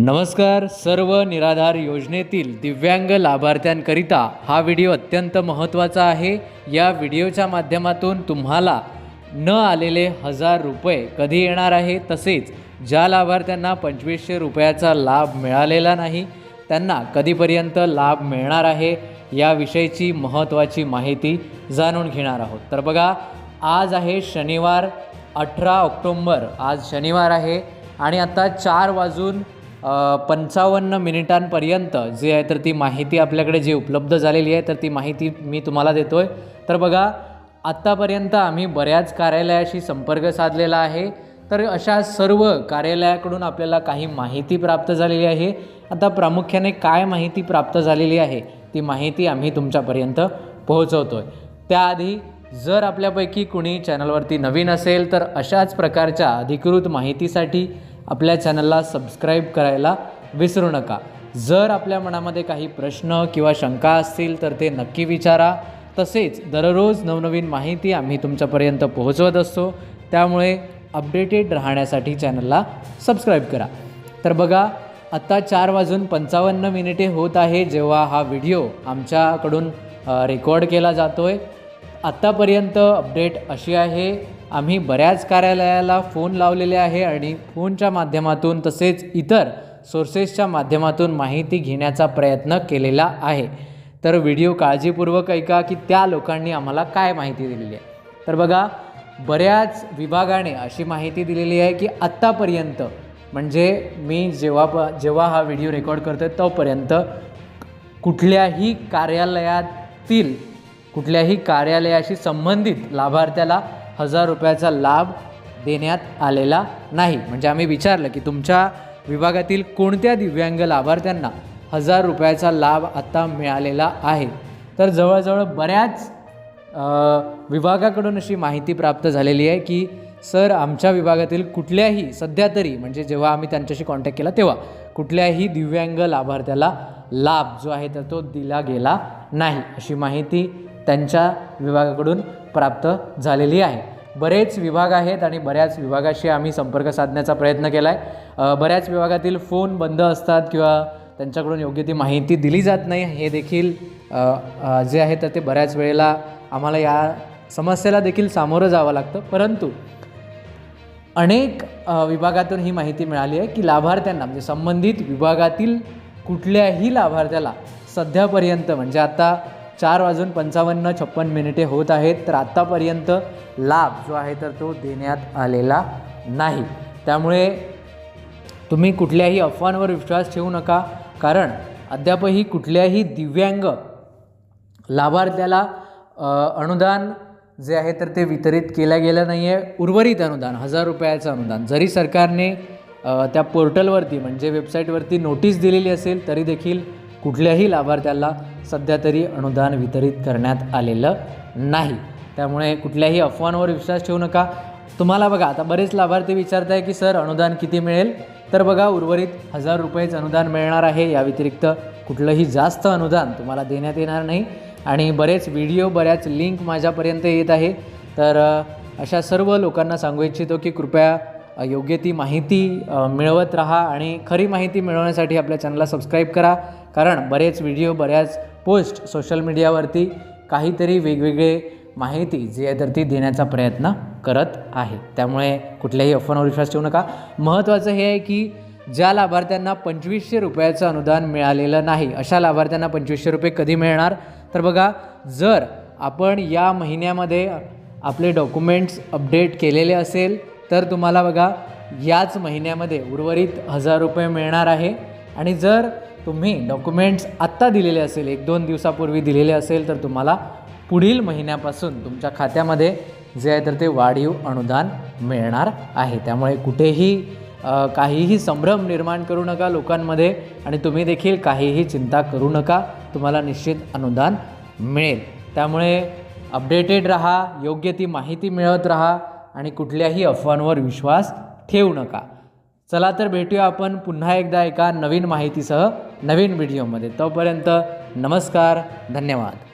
नमस्कार सर्व निराधार योजनेतील दिव्यांग लाभार्थ्यांकरिता हा व्हिडिओ अत्यंत महत्त्वाचा आहे. या व्हिडिओच्या माध्यमातून तुम्हाला न आलेले हजार रुपये कधी येणार आहे? तसेच ज्या लाभार्थ्यांना पंचवीसशे रुपयाचा लाभ मिळालेला नाही त्यांना कधीपर्यंत लाभ मिळणार आहे? याविषयीची महत्त्वाची माहिती जाणून घेणार आहोत. तर बघा आज आहे शनिवार अठरा ऑक्टोंबर. आज शनिवार आहे आणि आता चार वाजून पंचावन्न मिनिटांपर्यंत जे आहे तर ती माहिती आपल्याकडे जी उपलब्ध झालेली आहे तर ती माहिती मी तुम्हाला देतो आहे तर बघा आत्तापर्यंत आम्ही बऱ्याच कार्यालयाशी संपर्क साधलेला आहे. तर अशा सर्व कार्यालयाकडून आपल्याला काही माहिती प्राप्त झालेली आहे. आता प्रामुख्याने काय माहिती प्राप्त झालेली आहे ती माहिती आम्ही तुमच्यापर्यंत पोहोचवतो आहे त्याआधी जर आपल्यापैकी कुणी चॅनलवरती नवीन असेल तर अशाच प्रकारच्या अधिकृत माहितीसाठी आपल्या चॅनलला सबस्क्राईब करायला विसरू नका. जर आपल्या मनामध्ये काही प्रश्न किंवा शंका असतील तर ते नक्की विचारा. तसेच दररोज नवनवीन माहिती आम्ही तुमच्यापर्यंत पोहोचवत असतो. त्यामुळे अपडेटेड राहण्यासाठी चॅनलला सबस्क्राईब करा. तर बघा आत्ता चार वाजून पंचावन्न मिनिटे होत आहे जेव्हा हा व्हिडिओ आमच्याकडून रेकॉर्ड केला जातो आहे आत्तापर्यंत अपडेट अशी आहे आम्ही बऱ्याच कार्यालयाला फोन लावलेले आहे आणि फोनच्या माध्यमातून तसेच इतर सोर्सेसच्या माध्यमातून माहिती घेण्याचा प्रयत्न केलेला आहे. तर व्हिडिओ काळजीपूर्वक ऐका की त्या लोकांनी आम्हाला काय माहिती दिलेली आहे. तर बघा बऱ्याच विभागाने अशी माहिती दिलेली आहे की आत्तापर्यंत म्हणजे मी जेव्हा प जेव्हा हा व्हिडिओ रेकॉर्ड करतो आहे तोपर्यंत कुठल्याही कार्यालयातील कुठल्याही कार्यालयाशी संबंधित लाभार्थ्याला हजार रुपयाचा लाभ देण्यात आलेला नाही. म्हणजे आम्ही विचारलं की तुमच्या विभागातील कोणत्या दिव्यांग लाभार्थ्यांना हजार रुपयाचा लाभ आत्ता मिळालेला आहे? तर जवळजवळ बऱ्याच विभागाकडून अशी माहिती प्राप्त झालेली आहे की सर आमच्या विभागातील कुठल्याही सध्या तरी म्हणजे जेव्हा आम्ही त्यांच्याशी कॉन्टॅक्ट केला तेव्हा कुठल्याही दिव्यांग लाभार्थ्याला लाभ जो आहे तर तो दिला गेला नाही अशी माहिती त्यांच्या विभागाकडून प्राप्त झालेली आहे. बरेच विभाग आहेत आणि बऱ्याच विभागाशी आम्ही संपर्क साधण्याचा प्रयत्न केला आहे बऱ्याच विभागातील फोन बंद असतात किंवा त्यांच्याकडून योग्य ती माहिती दिली जात नाही. हे देखील जे आहे तर ते बऱ्याच वेळेला आम्हाला या समस्येला देखील सामोरं जावं लागतं. परंतु अनेक विभागातून ही माहिती मिळाली आहे की लाभार्थ्यांना म्हणजे संबंधित विभागातील कुठल्याही लाभार्थ्याला सध्यापर्यंत म्हणजे आता चार वाजून पंचावन्न छप्पन मिनिटे होत आहेत. तर आत्तापर्यंत लाभ जो आहे तर तो देण्यात आलेला नाही. त्यामुळे तुम्ही कुठल्याही अफवांवर विश्वास ठेवू नका. कारण अद्यापही कुठल्याही दिव्यांग लाभार्थ्याला अनुदान जे आहे तर ते वितरित केलं गेलं नाही आहे उर्वरित अनुदान हजार रुपयाचं अनुदान. जरी सरकारने त्या पोर्टलवरती म्हणजे वेबसाईटवरती नोटीस दिलेली असेल तरी देखील कुठल्याही लाभार्थ्याला सध्या तरी अनुदान वितरित करण्यात आलेलं नाही. त्यामुळे कुठल्याही अफवांवर विश्वास ठेवू नका. तुम्हाला बघा आता बरेच लाभार्थी विचारत आहे की सर अनुदान किती मिळेल? तर बघा उर्वरित हजार रुपयेच अनुदान मिळणार आहे. या व्यतिरिक्त कुठलंही जास्त अनुदान तुम्हाला देण्यात येणार नाही. आणि बरेच व्हिडिओ बऱ्याच लिंक माझ्यापर्यंत येत आहे. तर अशा सर्व लोकांना सांगू इच्छितो की कृपया योग्य ती माहिती मिळवत राहा. आणि खरी माहिती मिळवण्यासाठी आपल्या चॅनलला सबस्क्राईब करा. कारण बरेच व्हिडिओ बऱ्याच पोस्ट सोशल मीडियावरती काहीतरी वेगवेगळे माहिती जी आहे तर ती देण्याचा प्रयत्न करत आहे. त्यामुळे कुठल्याही अफवांवर विश्वास ठेवू नका. महत्त्वाचं हे आहे की ज्या लाभार्थ्यांना पंचवीसशे रुपयाचं अनुदान मिळालेलं नाही अशा लाभार्थ्यांना पंचवीसशे रुपये कधी मिळणार? तर बघा जर आपण या महिन्यामध्ये आपले डॉक्युमेंट्स अपडेट केलेले असेल तर तुम्हाला बघा याच महिन्यामध्ये उर्वरित हजार रुपये मिळणार आहे. आणि जर तुम्ही डॉक्युमेंट्स आत्ता दिलेले असेल एक दोन दिवसापूर्वी दिलेले असेल तर तुम्हाला पुढील महिन्यापासून तुमच्या खात्यामध्ये जे आहे तर ते वाढीव अनुदान मिळणार आहे. त्यामुळे कुठेही काहीही संभ्रम निर्माण करू नका लोकांमध्ये आणि तुम्ही देखील काहीही चिंता करू नका. तुम्हाला निश्चित अनुदान मिळेल. त्यामुळे अपडेटेड रहा योग्य ती माहिती मिळवत राहा आणि कुठल्याही अफवांवर विश्वास ठेवू नका. चला तर भेटूया आपण पुन्हा एकदा एका नवीन माहितीसह नवीन व्हिडिओमध्ये. तोपर्यंत नमस्कार धन्यवाद.